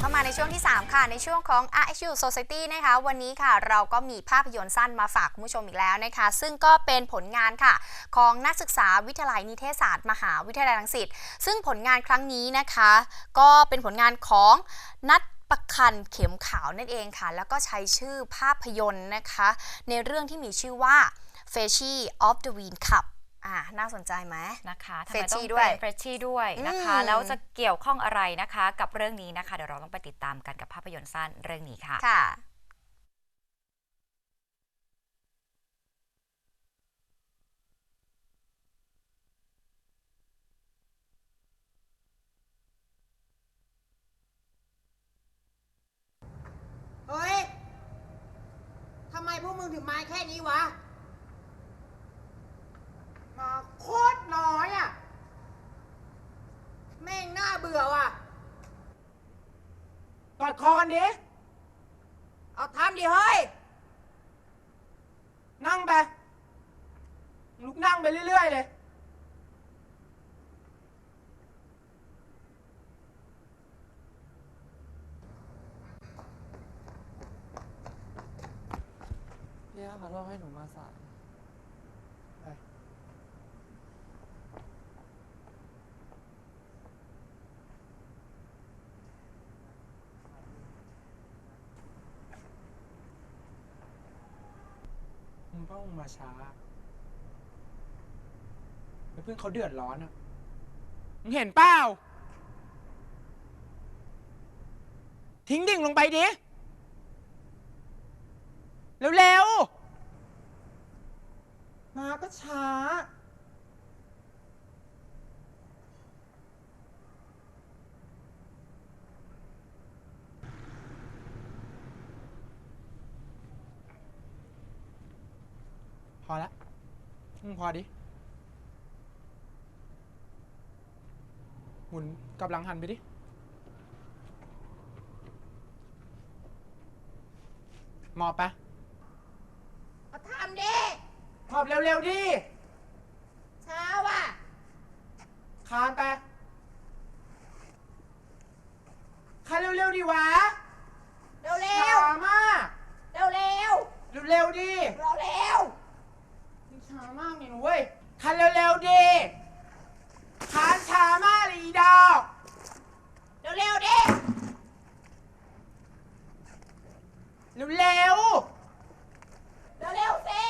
เข้ามาในช่วงที่ 3 ค่ะ ในช่วงของ RSU Society นะคะ วันนี้ค่ะเราก็มีภาพยนตร์สั้นมาฝากคุณผู้ชมอีกแล้วนะคะ ซึ่งก็เป็นผลงานค่ะ ของนักศึกษาวิทยาลัยนิเทศศาสตร์ มหาวิทยาลัยรังสิตซึ่งผลงานครั้งนี้นะคะ ก็เป็นผลงานของนัดประคันเข็มขาวนั่นเองค่ะ แล้วก็ใช้ชื่อภาพยนตร์นะคะ ในเรื่องที่มีชื่อว่า f e s h i of the Ween Cup อ่าน่าสนใจไหมนะคะทำเฟรไมชชี่ต้องด้วยเป็นเฟรชชี่ด้วยนะคะอืมแล้วจะเกี่ยวข้องอะไรนะคะ กับเรื่องนี้นะคะ เดี๋ยวเราต้องไปติดตามกันกับภาพยนตร์สั้นเรื่องนี้ค่ะค่ะเฮ้ย ทำไมพวกมึงถึงมาแค่นี้วะ มาโคตรน้อยอะ แม่งน่าเบื่อว่ะ กอด คอกันดิ เอาทำดิเฮ้ย นั่งไป ลุกนั่งไปเรื่อยๆเลยพี่ขอโทษให้หนูมาสาย ต้องมาช้าเพื่อนเขาเดือดร้อนอะมึงเห็นเปล่า ทิ้งดิ่งลงไปดิ เร็วๆ มาก็ช้า อละมึงพอดิ หมุนกลับหลังหันไปดิ หมอบไปเอาทำดิหมอบเร็วๆดิช้าว่ะ คานไป คานเร็วๆดิวะ เร็วเร็ ช้าว มาก เร็วเร็ว เร็วๆดิ เร็วเร็ว มึงช้ามากเนี่ยหนูเว้ยคานเร็วๆดิคานช้ามากเลยอีดอก เร็วเร็วดิ เร็ว เร็วเร็วสิ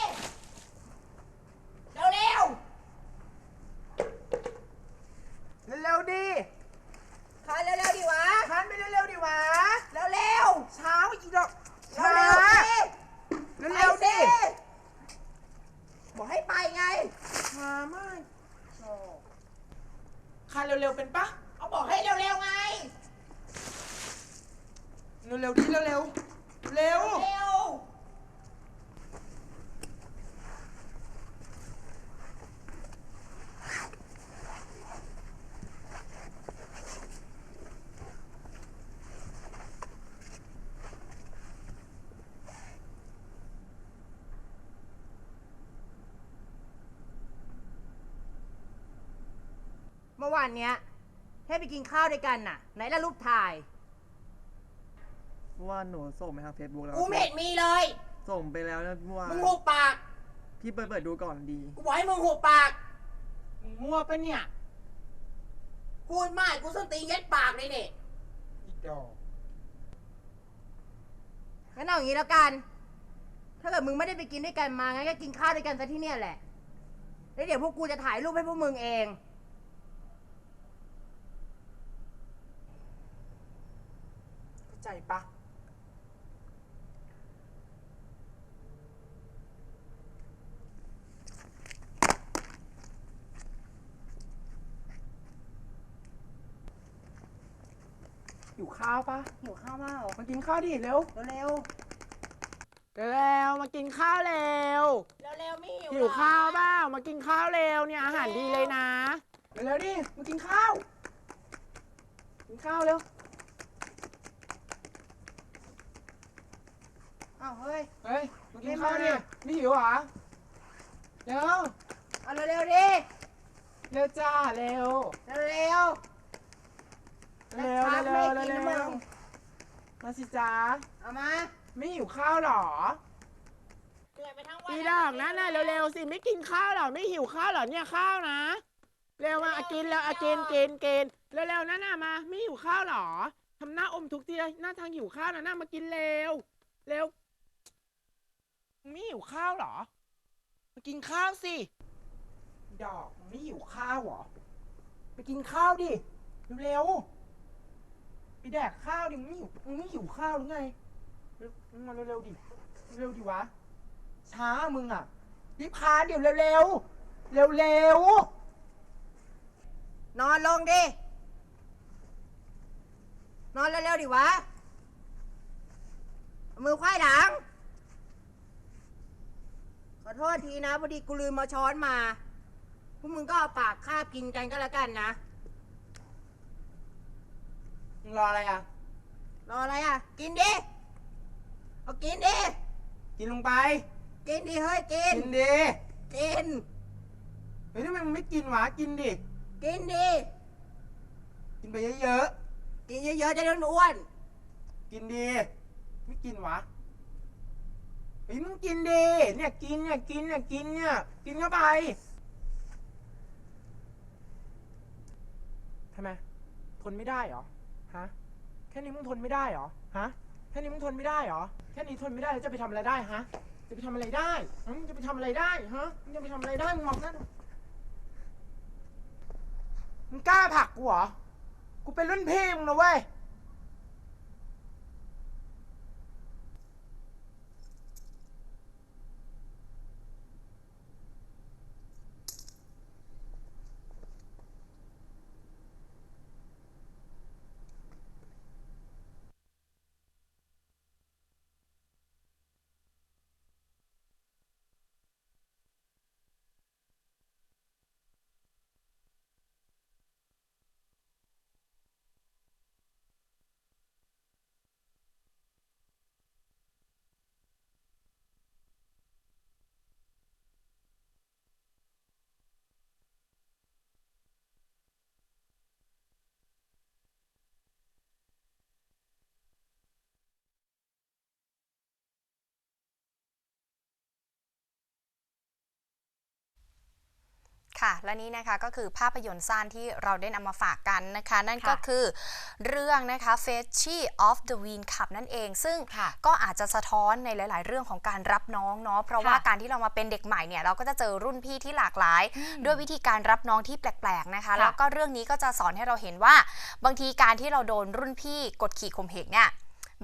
เร็วเร็ว ๆเร็วๆดิ ขายเร็วเร็วดิวะ คานไปเร็วๆดิวะ เร็วเร็ว ช้าว่ะอีดอก เร็ ช้าว เร็วสิ เร็วๆดิ บอกให้ไปไง ช้ามากโอ้คานเร็วๆเป็นปะ เอาบอกให้เร็วเร็วไง เร็วๆดิเร็วๆเร็ว เร็ว เมื่อวานเนี้ยแค่ไปกินข้าวด้วยกันน่ะ ไหนละรูปถ่าย เมื่อวานหนูส่งไปทางเฟซบุ๊กแล้วกูไม่เห็นมีเลย ส่งไปแล้วนะเมื่อวานมึงหุบปาก พี่เปิดเปิดดูก่อนดี กูบอกให้มึงหุบปาก มึงมั่วปะเนี่ยพูดมากกูส้นตีนเย็ดปากเลยเนี่ยอีดอกงั้นเอาอย่างนี้แล้วกัน ถ้าเกิดมึงไม่ได้ไปกินด้วยกันมางั้นก็กินข้าวด้วยกันซะที่เนี่ยแหละ แล้วเดี๋ยวพวกกูจะถ่ายรูปให้พวกมึงเอง เข้า ใจปะหิวข้าวปะหิวข้าวเปล่ามากินข้าวดิเร็วเร็วเร็วมากินข้าวเร็วเร็วเร็วๆไม่หิวหิวข้าวเปล่ามากินข้าวเร็วเนี่ยอาหารดีเลยนะ เร็วๆดิมากินข้าว กินข้าวเร็ว อ้าวเฮ้ย เฮ้ยมากินข้าวดิไม่หิวเหรอเร็วเอาเร็วเร็วๆดิเร็วจ้าเร็วเร็วเร็วเร็วช้าเร็วไม่เร็วกินเร็นะมึวงมาสิจ้าเอามา ไม่หิวข้าวเหรอเหนื่อยไปทั้งวันปีดอกนะน่ะเร็วๆสิไม่กินข้าวเหรอไม่หิวข้าวเหรอเนี่ยข้าวนะ เร็วมาอะกินแล้วอะกินกินกินเร็วๆนั่นน่ะมา ไม่หิวข้าวเหรอทำหน้าอมทุกทีเลยหน้าทางหิวข้าวนะน่ามากินเร็วเร็ว ไม่หิวข้าวเหรอ มากินข้าวสิ ดอกไม่หิวข้าวเหรอ ไปกินข้าวดิ เร็วๆ ไปแดกข้าวดิมึงไม่หิวมึงไม่หิวข้าวหรือไงมึงมาเร็วๆดิ เร็วดิวะ ช้ามึงอะ รีบคานเดี๋ยวเร็วๆ เร็วๆ นอนลงดิ นอนเร็วๆดิวะเอามือควายหลัง อโทษทีนะพอดีกูลืมมาช้อนมา พวกมึงก็เอาปากคาบกินกันก็แล้วกันนะๆมึงรออะไรอะ รออะไรอะ กินดิ เอากินดิ กินลงไป กินดิเฮ้ยกิน กินดิกิน เฮ้ยทำไมมึงไม่กินวะกินดิ กินดิ กินไปเยอะกินเยอะๆจะได้อ้วนๆ กินดิ ไม่กินวะ เฮ้ยมึงกินดิเนี่ยกินเนี่ยกินเนี่ยกินเนี่ยกินเข้าไปทำไมทนไม่ได้เหรอฮะแค่นี้มึงทนไม่ได้เหรอฮะแค่นี้มึงทนไม่ได้เหรอแค่นี้ทนไม่ได้แล้วจะไปทำอะไรได้ฮะจะไปทำอะไรได้ฮะมึงจะไปทำอะไรได้ฮะมึงจะไปทำอะไรได้มึงมองน้าดูมึงกล้าผักกูเหรอกูเป็นรุ่นพี่มึงนะเว้ย ค่ะ และนี้นะคะก็คือภาพยนตร์สั้นที่เราได้นำมาฝากกันนะคะ นั่นก็ค่ะคือเรื่องนะคะ f e t c h y of the Ween Cup นั่นเอง ซึ่งค่ะก็อาจจะสะท้อนในหลาย ๆ เรื่องของการรับน้องเนาะเพราะว่าค่ะการที่เรามาเป็นเด็กใหม่เนี่ยเราก็จะเจอรุ่นพี่ที่หลากหลายอืมด้วยวิธีการรับน้องที่แปลก ๆ นะคะค่ะแล้วก็เรื่องนี้ก็จะสอนให้เราเห็นว่า บางทีการที่เราโดนรุ่นพี่กดขี่ข่มเหงเนี่ย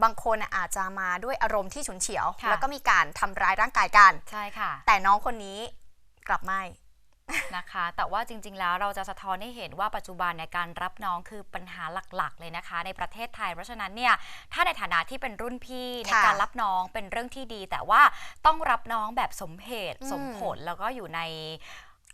บางคนอาจจะมาด้วยอารมณ์ที่ฉุนเฉียวค่ะแล้วก็มีการทำร้ายร่างกายกัน ใช่ค่ะ แต่น้องคนนี้กลับไม่ นะคะ แต่ว่าจริง ๆ แล้วเราจะสะท้อนให้เห็นว่าปัจจุบันในยการรับน้องคือปัญหาหลักๆ เลยนะคะ ในประเทศไทย เพราะฉะนั้นเนี่ยถ้าในฐานะที่เป็นรุ่นพี่ในค่ะการรับน้องเป็นเรื่องที่ดี แต่ว่าต้องรับน้องแบบสมเหตุอืมสมผลแล้วก็อยู่ใน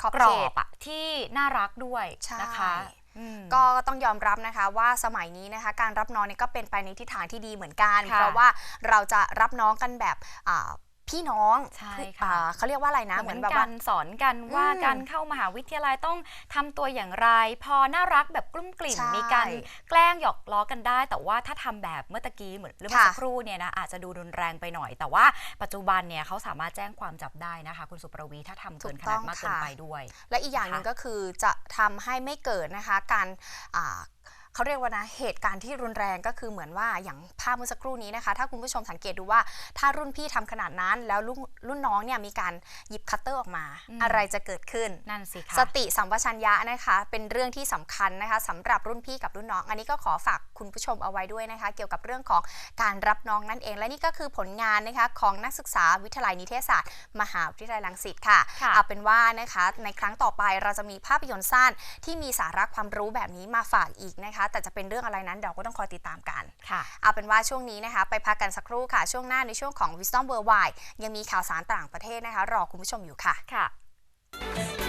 ขอบกรเขอตบอะที่น่ารักด้วยใช่นะคะอืมก็ต้องยอมรับนะคะว่าสมัยนี้นะคะ การรับน้องเนี่ยก็เป็นไปในทิศทางที่ดีเหมือนกันค่ะเพราะว่าเราจะรับน้องกันแบบอ่า พี่น้องใช่อ่าค่ะเขาเรียกว่าอะไรนะ เหเหมืมืออนนแบบกัว่านสอนกันว่าอืมการเข้ามหาวิทยาลัยต้องทำตัวอย่างไร พอน่ารักแบบกลุ้มกลิ่มใช่มีการแกล้งหยอกล้อกันได้ แต่ว่าถ้าทำแบบเมื่อตะกี้เหมือนหรือเมื่อค่ะสักครู่เนี่ยนะอาจจะดูรุนแรงไปหน่อย แต่ว่าปัจจุบันเนี่ยเขาสามารถแจ้งความจับได้นะคะ คุณสุประวีถ้าทำเกินขนาดมากเกินไปด้วย และอีกอย่างหนึ่งค่ะก็คือจะทำให้ไม่เกิดนะคะการอ่า เขาเรียกว่านะเหตุการณ์ที่รุนแรงก็คือเหมือนว่าอย่างภาพเมื่อสักครู่นี้นะคะ ถ้าคุณผู้ชมสังเกตดูว่าถ้ารุ่นพี่ทำขนาดนั้น แล้วรุ่นรุ่นน้องเนี่ยมีการหยิบคัตเตอร์ออกมาอืมอะไรจะเกิดขึ้นนั่นสิคะสติสัมปชัญญะนะคะ เป็นเรื่องที่สำคัญนะคะสำหรับรุ่นพี่กับรุ่นน้อง อันนี้ก็ขอฝากคุณผู้ชมเอาไว้ด้วยนะคะ เกี่ยวกับเรื่องของการรับน้องนั่นเอง และนี่ก็คือผลงานนะคะของนักศึกษาวิทยาลัยนิเทศศาสตร์ มหาวิทยาลัยรังสิตค่ะค่ะเอาเป็นว่านะคะ ในครั้งต่อไปเราจะมีภาพยนตร์สั้นที่มีสาระความรู้แบบนี้มาฝากอีกนะคะแต่จะเป็นเรื่องอะไรนั้นเราก็ต้องคอยติดตามกันค่ะเอาเป็นว่าช่วงนี้นะคะ ไปพักกันสักครู่ค่ะ ช่วงหน้าในช่วงของ Wisdom Worldwide ยังมีข่าวสารต่างประเทศนะคะ รอคุณผู้ชมอยู่ค่ะค่ะ